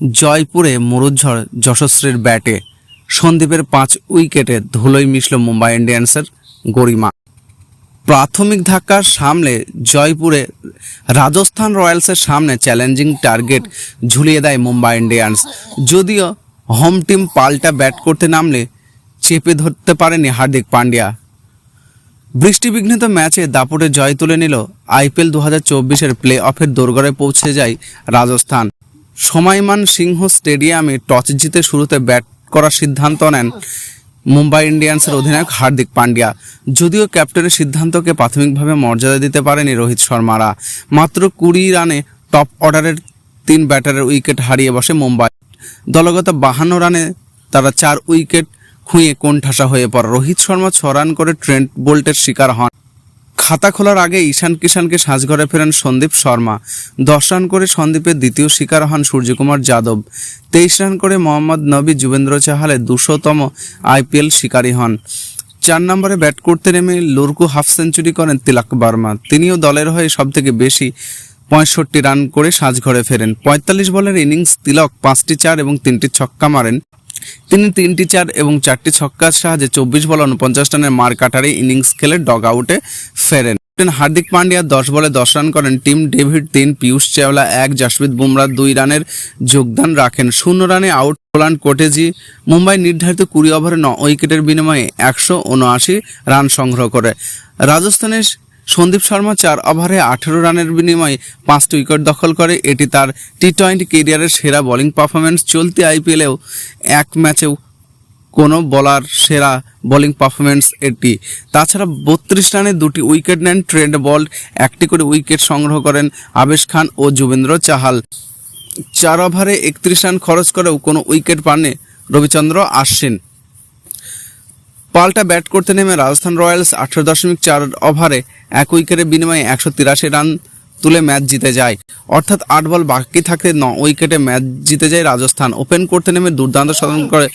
জয়পুরে মরুঝড় যশস্বীর ব্যাটে। সন্দীপের পাঁচ উইকেটে ধুলোই মিশল মুম্বাই ইন্ডিয়ান্সের গরিমা। প্রাথমিক ধাক্কা সামলে জয়পুরে রাজস্থান রয়্যালসের সামনে চ্যালেঞ্জিং টার্গেট ঝুলিয়ে দেয় মুম্বাই ইন্ডিয়ান্স। যদিও হোম টিম পাল্টা ব্যাট করতে নামলে চেপে ধরতে পারেনি হার্দিক পান্ডিয়া। বৃষ্টিবিঘ্নিত ম্যাচে দাপুটে জয় তুলে নিল আইপিএল দু হাজার চব্বিশের প্লে অফের দোরগড়ে পৌঁছে যায় রাজস্থান। সময়মান সিংহ স্টেডিয়ামে টস জিতে শুরুতে ব্যাট করার সিদ্ধান্ত নেন মুম্বাই ইন্ডিয়ান্সের অধিনায়ক হার্দিক পান্ডিয়া। যদিও ক্যাপ্টেনের সিদ্ধান্তকে প্রাথমিকভাবে মর্যাদা দিতে পারেনি রোহিত শর্মারা। মাত্র কুড়ি রানে টপ অর্ডারের তিন ব্যাটারের উইকেট হারিয়ে বসে মুম্বাই। দলগত বাহান্ন রানে তারা চার উইকেট খুঁয়ে কোণঠাসা হয়ে পড়ে। রোহিত শর্মা ছ রান করে ট্রেন্ট বোল্টের শিকার হন। খাতা খোলার আগে ঈশান কিষানকে সাজঘরে ফেরেন সন্দীপ শর্মা। দশ রান করে সন্দীপের দ্বিতীয় শিকার হন সূর্যকুমার যাদব। তেইশ রান করে মোহাম্মদ নবী যুবেন্দ্র চাহালে দুশোতম আইপিএল শিকারী হন। চার নম্বরে ব্যাট করতে নেমে লুরকু হাফ সেঞ্চুরি করেন তিলাক বার্মা। তিনিও দলের হয়ে সবথেকে বেশি পঁয়ষট্টি রান করে সাজঘরে ফেরেন। পঁয়তাল্লিশ বলের ইনিংস তিলক পাঁচটি চার এবং তিনটি ছক্কা মারেন। তিনি তিনটি চার এবং চারটি ছক্কার সাহায্যে চব্বিশ বল উনপঞ্চাশ রানের মার কাটারে ইনিংস খেলে ডগ আউটে ফেরেন। ক্যাপ্টেন হার্দিক পান্ডিয়া দশ বলে দশ রান করেন। টিম ডেভিড তিন, পিয়ুষ চাওলা এক জাসপ্রীত বুমরা দুই রানের যোগদান রাখেন। শূন্য রানে আউট পোলান্ড কোটেজি। মুম্বাই নির্ধারিত কুড়ি ওভারে ন উইকেটের বিনিময়ে একশো উনআশি রান সংগ্রহ করে। রাজস্থানের সন্দীপ শর্মা চার ওভারে আঠেরো রানের বিনিময়ে পাঁচটি উইকেট দখল করে। এটি তার টি টোয়েন্টি কেরিয়ারের সেরা বোলিং পারফরমেন্স চলতি আইপিএলেও এক ম্যাচেও কোনো বলার সেরা বোলিং পারফরমেন্স এটি। তাছাড়া বত্রিশ রানে দুটি উইকেট নেন ট্রেন্ড বল্ট একটি করে উইকেট সংগ্রহ করেন আবেশ খান ও যুবেন্দ্র চাহাল। চার ওভারে একত্রিশ রান খরচ করেও কোনো উইকেট পাননি রবিচন্দ্র আশ্বিন। পাল্টা ব্যাট করতে নেমে রাজস্থান রয়্যালস আঠারো দশমিক চার ওভারে এক উইকেটের বিনিময়ে একশো তিরাশি রান তুলে ম্যাচ জিতে যায়। অর্থাৎ আট বল বাকি থাকতে ন উইকেটে ম্যাচ জিতে যায় রাজস্থান। ওপেন করতে নেমে দুর্দান্ত সাধন করে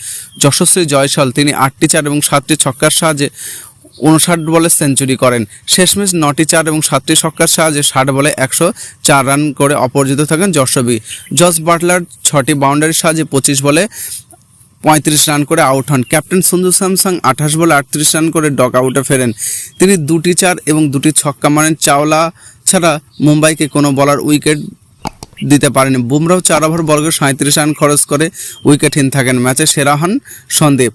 যশস্বী জয়সল তিনি আটটি চার এবং সাতটি ছক্কার সাহায্যে উনষাট বলে সেঞ্চুরি করেন। শেষমেশ নটি চার এবং সাতটি ছক্কার সাহায্যে ষাট বলে একশো চার রান করে অপরাজিত থাকেন যশবী জস বাটলার ছটি বাউন্ডারির সাহায্যে পঁচিশ বলে পঁয়ত্রিশ রান করে আউট হন। ক্যাপ্টেন সঞ্জু স্যামসাং আঠাশ বলে আটত্রিশ রান করে ডক আউটে ফেরেন। তিনি দুটি চার এবং দুটি ছক্কা মারেন। চাওলা ছাড়া মুম্বাইকে কোনো বলার উইকেট দিতে পারেনি। বুমরাও চার ওভার বর্গে সাঁত্রিশ রান খরচ করে উইকেটহীন থাকেন। ম্যাচে সেরা হন সন্দীপ।